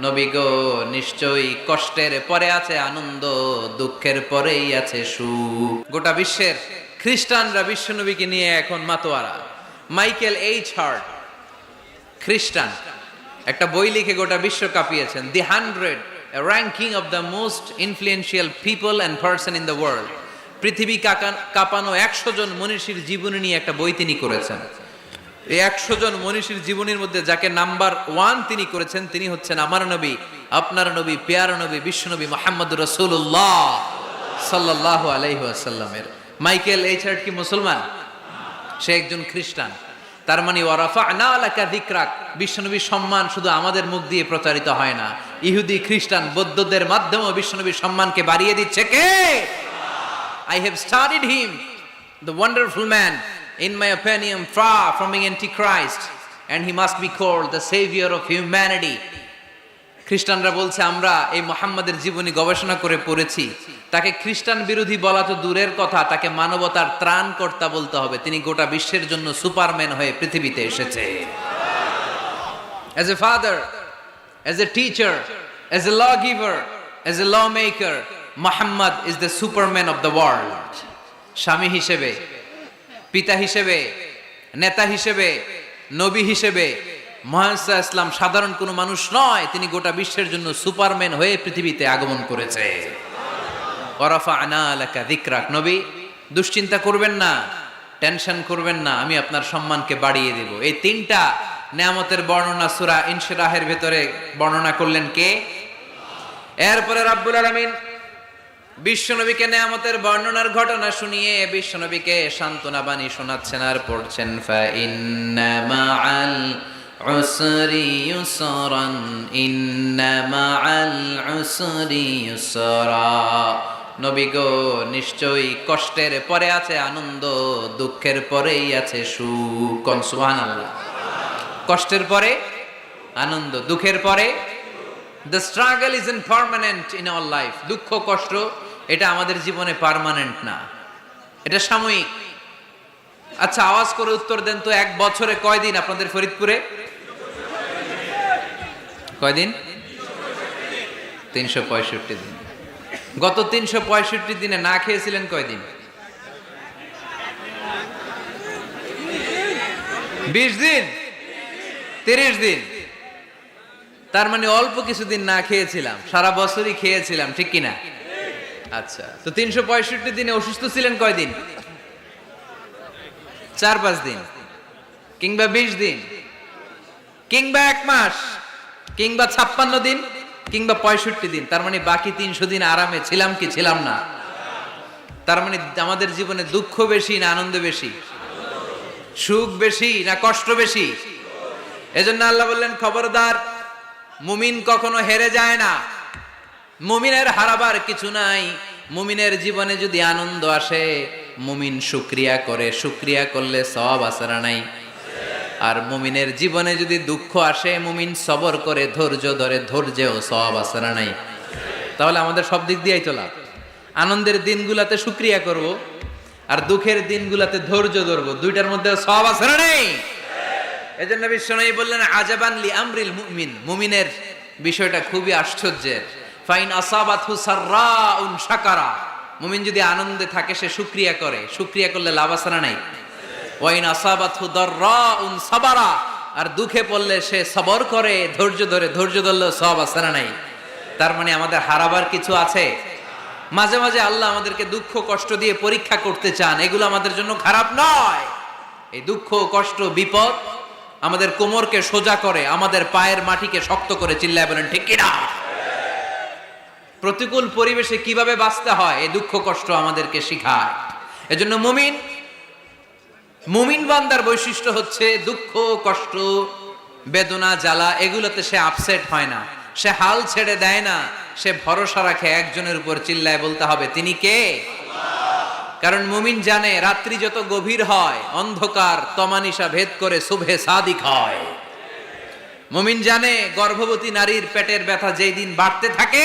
নবী গো, নিশ্চয়ই কষ্টের পরে আছে আনন্দ, দুঃখের পরেই আছে সুখ। গোটা বিশ্বের খ্রিস্টানরা বিশ্ব নবীকে নিয়ে এখন মাতোয়ারা। মাইকেল এইচ হার্ট, খ্রিস্টান। একটা বই লিখে গোটা বিশ্ব কাঁপিয়েছেন। The hundred ranking of the most influential people and person in the world. পৃথিবী কাঁপানো একশো জন মনীষীর জীবনী নিয়ে একটা বই তিনি করেছেন। এই একশো জন মনীষীর জীবনীর মধ্যে যাকে নাম্বার ওয়ান তিনি করেছেন তিনি হচ্ছেন আমার নবী আপনার নবী পেয়ার নবী বিশ্বনবী মোহাম্মদ রসুল্লাহ সাল্লাহ আলাইসাল্লামের মাইকেল এইচার্ট কি মুসলমান? সে একজন খ্রিস্টান। তার মানে ওয়ারাফা না আলাকা দিকরাক বিশ্বনবীর সম্মান শুধু আমাদের মুখ দিয়ে প্রচারিত হয় না। ইহুদি খ্রিস্টান বৌদ্ধদের মাধ্যমেও বিশ্বনবীর সম্মানকে বাড়িয়ে দিচ্ছে কে? I have studied him, the wonderful man, in my opinion, far from being antichrist, and he must be called the savior of humanity. খ্রিস্টানরা বলছে আমরা এই মোহাম্মদের জীবনী গবেষণা করে পড়েছি তাকে খ্রিস্টান বিরোধী বলা তো দূরের কথা তাকে মানবতার ত্রাণকর্তা বলতে হবে তিনি গোটা বিশ্বের জন্য সুপারম্যান হয়ে পৃথিবীতে এসেছে As a father, as a teacher, as a lawgiver, as a lawmaker, Muhammad is the superman of the world. স্বামী হিসেবে পিতা হিসেবে, নেতা হিসেবে, নবী হিসেবে মহানসা ইসলাম সাধারণ কোনো মানুষ নয়, তিনি গোটা বিশ্বের জন্য সুপারম্যান হয়ে পৃথিবীতে আগমন করেছে। ওরাফা আনা আলাকা দিকরাক নবী, দুশ্চিন্তা করবেন না, টেনশন করবেন না, আমি আপনার সম্মানকে বাড়িয়ে দেব। এই তিনটা নেয়ামতের বর্ণনা সুরা ইনশিরাহের ভেতরে বর্ণনা করলেন কে? এরপরে রাব্বুল আলামিন বিশ্বনবীকে নেয়ামতের বর্ণনার ঘটনা শুনিয়ে বিশ্বনবীকে সান্ত্বনা বাণী শোনাচ্ছেন আর পড়ছেন, ফা উসরি ইউসরা। নবী গো, নিশ্চয়ই কষ্টের পরে আছে, আনন্দ দুঃখের পরেই আছে সুখ, কোন সুবহানাল্লাহ? কষ্টের পরে, আনন্দ দুঃখের পরে? The struggle is in permanent in our life দুঃখ কষ্ট এটা আমাদের জীবনে পার্মানেন্ট না। এটা সাময়িক। আচ্ছা আওয়াজ করে উত্তর দেন তো, এক বছরে কয়দিন আপনাদের ফরিদপুরে? কয়দিন? তিনশো পঁয়ষট্টি দিন। গত তিনশো পঁয়ষট্টি দিনে না খেয়েছিলেন কয়দিন? বিশ দিন? তিরিশ দিন। তার মানে অল্প কিছুদিন না খেয়েছিলাম, সারা বছরই খেয়েছিলাম, ঠিক কিনা? আচ্ছা তো তিনশো পঁয়ষট্টি দিনে অসুস্থ ছিলেন কয়দিন? চার পাঁচ দিন। কিংবা বিশ দিন। কিংবা এক মাস। কিংবা ছাপ্পান্ন দিন। কিংবা পঁয়ষট্টি দিন। তার মানে বাকি তিনশো দিন আরামে ছিলাম কি ছিলাম না? তার মানে আমাদের জীবনে দুঃখ বেশি না আনন্দ বেশি? সুখ বেশি না কষ্ট বেশি? এজন্য আল্লাহ বললেন, খবরদার, মুমিন কখনো হেরে যায় না। মুমিনের হারাবার কিছু নাই। মুমিনের জীবনে যদি আনন্দ আসে, মুমিন শুক্রিয়া করে। শুক্রিয়া করলে সব আসারা নাই? আর মুমিনের জীবনে যদি দুঃখ আসে, মুমিন সবর করে, ধৈর্য ধরে, ধৈর্যেও সব আসারা নাই? তাহলে আমাদের সব দিক দিয়েই চলা আনন্দের দিনগুলাতে শুক্রিয়া করব, আর দুঃখের দিনগুলাতে ধৈর্য ধরবো। দুইটার মধ্যে সব আসারা নেই? এজন্য বিশ্বনবী বললেন, আজাবান লি আমরিল মুমিন। মুমিনের বিষয়টা খুবই আশ্চর্যের। ফাইন আসাবাতহু সাররাউন শাকারা। মুমিন যদি আনন্দে থাকে, সে শুকরিয়া করে। শুকরিয়া করলে লাভ আছে না নাই? ওয়াইন আসাবাতহু দাররাউন সাবারা। আর দুঃখে পড়লে সে সবর করে, ধৈর্য ধরে, ধৈর্য ধরলে সব আছে না নাই? তার মানে আমাদের হারাবার কিছু আছে? মাঝে মাঝে আল্লাহ আমাদেরকে দুঃখ, কষ্ট দিয়ে পরীক্ষা করতে চান। এগুলো আমাদের জন্য খারাপ নয়। এই দুঃখ, কষ্ট, বিপদ আমাদের কোমরকে সোজা করে, আমাদের পায়ের মাটিকে শক্ত করে চিল্লায় বলেন, ঠিক কিনা? প্রতিকূল পরিবেশে কীভাবে বাঁচতে হয়, এই দুঃখ কষ্ট আমাদেরকে শিখায়। এজন্য মুমিন মুমিন বান্দার বৈশিষ্ট্য হচ্ছে দুঃখ, কষ্ট, বেদনা, জ্বালা, এগুলোতে সে আপসেট হয় না। সে হাল ছেড়ে দেয় না, সে ভরসা রাখে একজনের উপর চিল্লায় বলতে হবে, তিনি কে? কারণ মুমিন জানে রাত্রি যত গভীর হয়, অন্ধকার, তমানিসা ভেদ করে শুভে সাদিক হয়। মুমিন জানে গর্ভবতী নারীর পেটের ব্যথা যেই দিন বাড়তে থাকে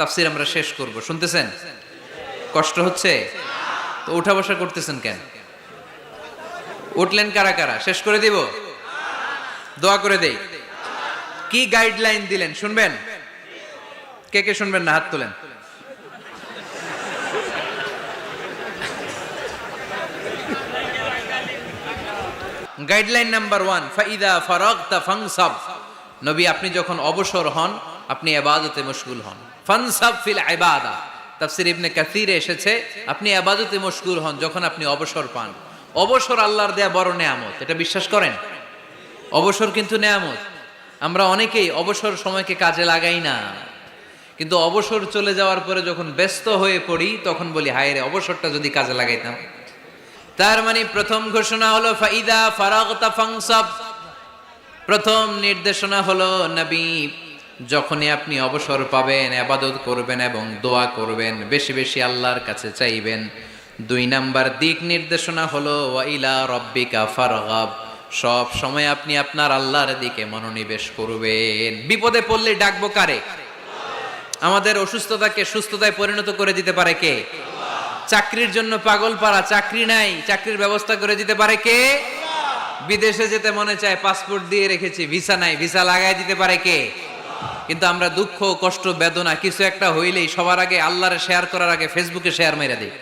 তাফসির আমরা শেষ করব। শুনতেছেন? কষ্ট হচ্ছে? তো উঠা বসা করতেছেন কেন? উঠলেন কারা কারা? শেষ করে দিব? দোয়া করে দেই। কি গাইডলাইন দিলেন? শুনবেন? কে কে শুনবেন না? হাত তোলেন। গাইডলাইন নাম্বার ওয়ান ফাইদা ফারাগতা ফাংসাব নবী, আপনি যখন অবসর হন, আপনি এবাদতে মশগুল হন। ফানসাব ফিল ইবাদা। তাফসির ইবনে কাসিরে এসেছে, আপনি এবাদতে মশগুল হন যখন আপনি অবসর পান। অবসর আল্লাহর দেয়া বড় নেয়ামত, এটা বিশ্বাস করেন? অবসর কিন্তু নেয়ামত। আমরা অনেকেই অবসর সময়কে কাজে লাগাই না। কিন্তু অবসর চলে যাওয়ার পরে যখন ব্যস্ত হয়ে পড়ি, তখন বলি, হায় রে, অবসরটা যদি কাজে লাগাইতাম। তার মানে প্রথম ঘোষণা হলো, ফাইদা ফারাগতা ফাংসাব প্রথম নির্দেশনা হলো, নবী যখনই আপনি অবসর পাবেন, আবাদত করবেন এবং দোয়া করবেন, বেশি বেশি আল্লাহর কাছে চাইবেন। দুই নাম্বার দিক নির্দেশনা হলো ওয়াইলা রব্বিকা ফারগাব। সব সময় আপনি আপনার আল্লাহর দিকে মনোনিবেশ করবেন। বিপদে পড়লে ডাকবো কারে? আমাদের অসুস্থতাকে সুস্থতায় পরিণত করে দিতে পারে কে? চাকরির জন্য পাগল পারা চাকরি নাই, চাকরির ব্যবস্থা করে দিতে পারে কে? বিদেশে যেতে মনে চায়, পাসপোর্ট দিয়ে রেখেছি, ভিসা নাই, ভিসা লাগাই দিতে পারে কে? কিন্তু আমরা দুঃখ, কষ্ট, বেদনা কিছু একটা হইলেই সবার আগে আল্লাহরে শেয়ার করার আগে ফেসবুকে শেয়ার মেরে দিই।